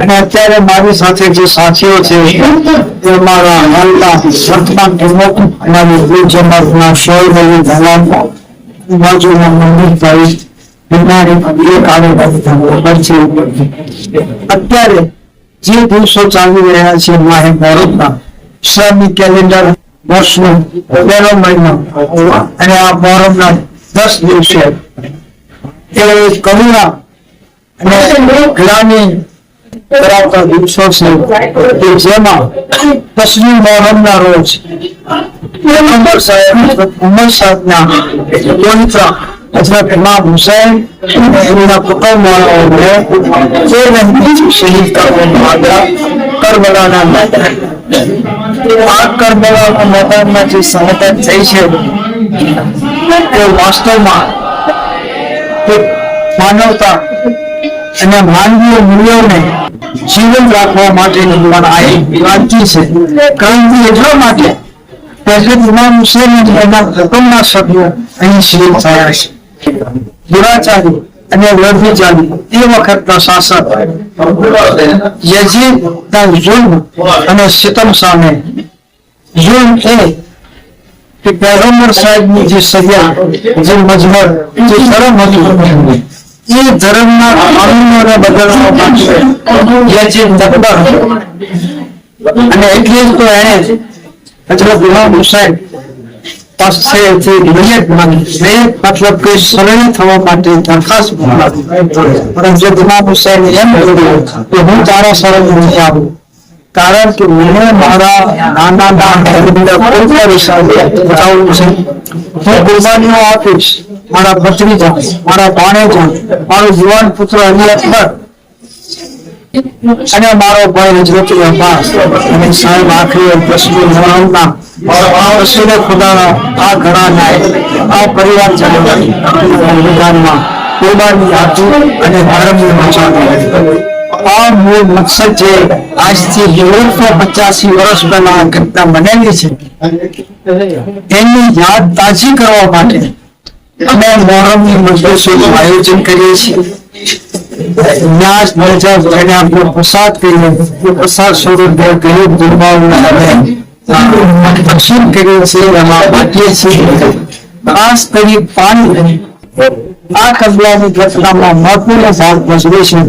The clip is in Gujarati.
અને અત્યારે મારી સાથે જે સાથીઓ છે, એ મારા હાલના વર્તમાન પ્રમુખ અને વિદ્યુત જમાતના શોયબલી ધનામ બાજુના મંદિરભાઈ બિનારી અત્યારે જે દિવસો ચાલી રહ્યા છે માહે ભારતના શ્રમિક કેલેન્ડર વર્ષનો પહેલો મહિનો. અને આ મોહરમના દસ દિવસે એ કરુણા અને ગ્લાની ધરાવતા દિવસો છે જેમાં દસમી મોહરમના રોજ ઉમર સાહેબ ઉમર સાહેબના પવિત્ર હજરત ઇમામ હુસૈન એમના કુટુંબવાળાઓને શહીદ કરવામાં આવ્યા કરબલાના મેદાન આ મૂલ્યોને જીવન રાખવા પણ આ એક માટે કુટુંબના સભ્યો અહીં શહીદ થયા છે. અને વ્યભિચારી એ વખતના શાસક યઝીદના જુલ્મ અને સિતમ સામે જુલ્મ એ કે પેગમ્બર સાહેબની જે સજા, જે મજહર જે ધર્મ હતું, એ ધર્મના કાનૂનોને બદલવા માટે તત્પર હતો. અને એટલે જ તો એને હજરત ગુલામ હુસૈન પાસેથી મતલબ કે સરળ થવા માટે દરખાસ્ત પરંતુ ગુલામ હુસેન એમ કહ્યું કે હું તારા સરળ નથી આવું. કારણ કે મને મારા નાના હું આપીશ. મારા ભત્રીજા મારા ભાણેજા મારો યુવાન પુત્ર અકબર અને મારો ભાઈ હજરત અબ્બાસ. અને સાહેબ, આખરી પ્રશ્ન મોહમ્મદના ઓગણીસો પચાસી વર્ષ પહેલા ઘટના બનેલી છે, એની યાદ તાજી કરવા માટે અમે મોહરમની મજલિસોનું આયોજન કરીએ છીએ. ન્યાસ પ્રસાદ કરીએ પ્રસાદ સ્વરૂપે ગરીબ દુર્ભાવના દર્શન કરીએ એમાં છીએ ખાસ કરી પાણી આ કબલાની ઘટનામાં મહત્વનો ભાગ ભજવે છે.